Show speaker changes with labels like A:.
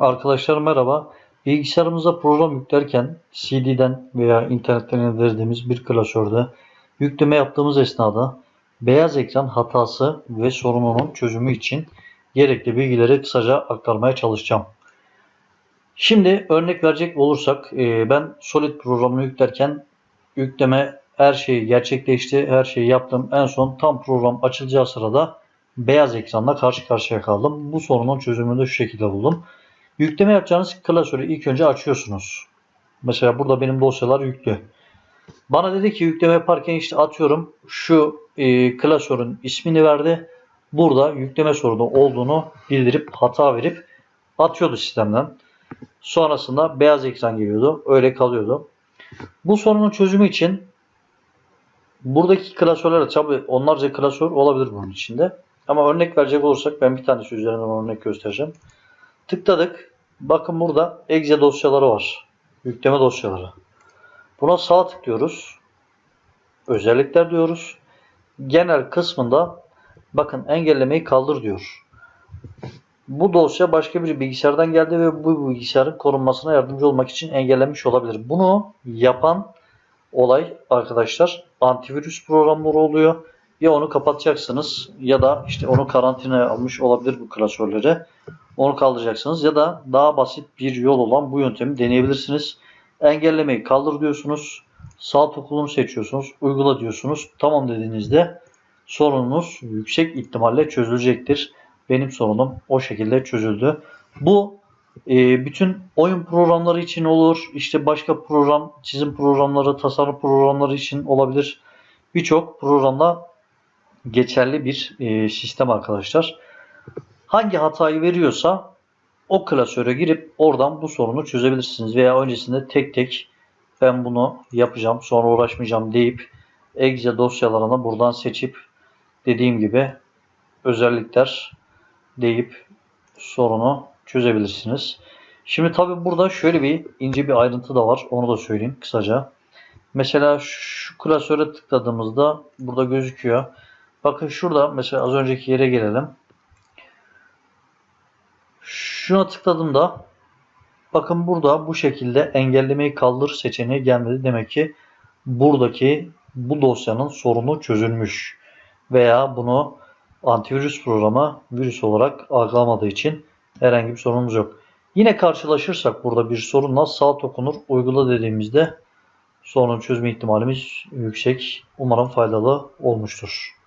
A: Arkadaşlar merhaba. Bilgisayarımıza program yüklerken CD'den veya internetten indirdiğimiz bir klasörde yükleme yaptığımız esnada beyaz ekran hatası ve sorununun çözümü için gerekli bilgileri kısaca aktarmaya çalışacağım. Şimdi örnek verecek olursak e, ben Solid programını yüklerken yükleme her şeyi gerçekleşti, her şeyi yaptım. En son tam program açılacağı sırada beyaz ekranla karşı karşıya kaldım. Bu sorunun çözümünü de şu şekilde buldum. Yükleme yapacağınız klasörü ilk önce açıyorsunuz. Mesela burada benim dosyalar yüklü. Bana dedi ki yükleme yaparken işte atıyorum şu e, klasörün ismini verdi. Burada yükleme sorunu olduğunu bildirip hata verip atıyordu sistemden. Sonrasında beyaz ekran geliyordu. Öyle kalıyordu. Bu sorunun çözümü için buradaki klasörler tabi onlarca klasör olabilir bunun içinde. Ama örnek verecek olursak ben bir tanesi üzerinden örnek göstereceğim. Tıkladık. Bakın burada exe dosyaları var. Yükleme dosyaları. Buna sağ tıklıyoruz. Özellikler diyoruz. Genel kısmında bakın engellemeyi kaldır diyor. Bu dosya başka bir bilgisayardan geldi ve bu bilgisayarın korunmasına yardımcı olmak için engellenmiş olabilir. Bunu yapan olay arkadaşlar antivirüs programları oluyor. Ya onu kapatacaksınız ya da işte onu karantinaya almış olabilir bu klasörleri. Onu kaldıracaksınız ya da daha basit bir yol olan bu yöntemi deneyebilirsiniz. Engellemeyi kaldır diyorsunuz. Sağ tıklamı seçiyorsunuz. Uygula diyorsunuz. Tamam dediğinizde sorununuz yüksek ihtimalle çözülecektir. Benim sorunum o şekilde çözüldü. Bu e, bütün oyun programları için olur. İşte başka program, çizim programları, tasarım programları için olabilir. Birçok programda geçerli bir e, sistem arkadaşlar. Hangi hatayı veriyorsa o klasöre girip oradan bu sorunu çözebilirsiniz. Veya öncesinde tek tek ben bunu yapacağım sonra uğraşmayacağım deyip exe dosyalarını buradan seçip dediğim gibi özellikler deyip sorunu çözebilirsiniz. Şimdi tabi burada şöyle bir ince bir ayrıntı da var. Onu da söyleyeyim kısaca. Mesela şu klasöre tıkladığımızda burada gözüküyor. Bakın şurada mesela az önceki yere gelelim. Şuna tıkladığımda bakın burada bu şekilde engellemeyi kaldır seçeneği gelmedi. Demek ki buradaki bu dosyanın sorunu çözülmüş. Veya bunu antivirüs programı virüs olarak algılamadığı için herhangi bir sorunumuz yok. Yine karşılaşırsak burada bir sorunla sağ dokunur uygula dediğimizde sorunun çözme ihtimalimiz yüksek. Umarım faydalı olmuştur.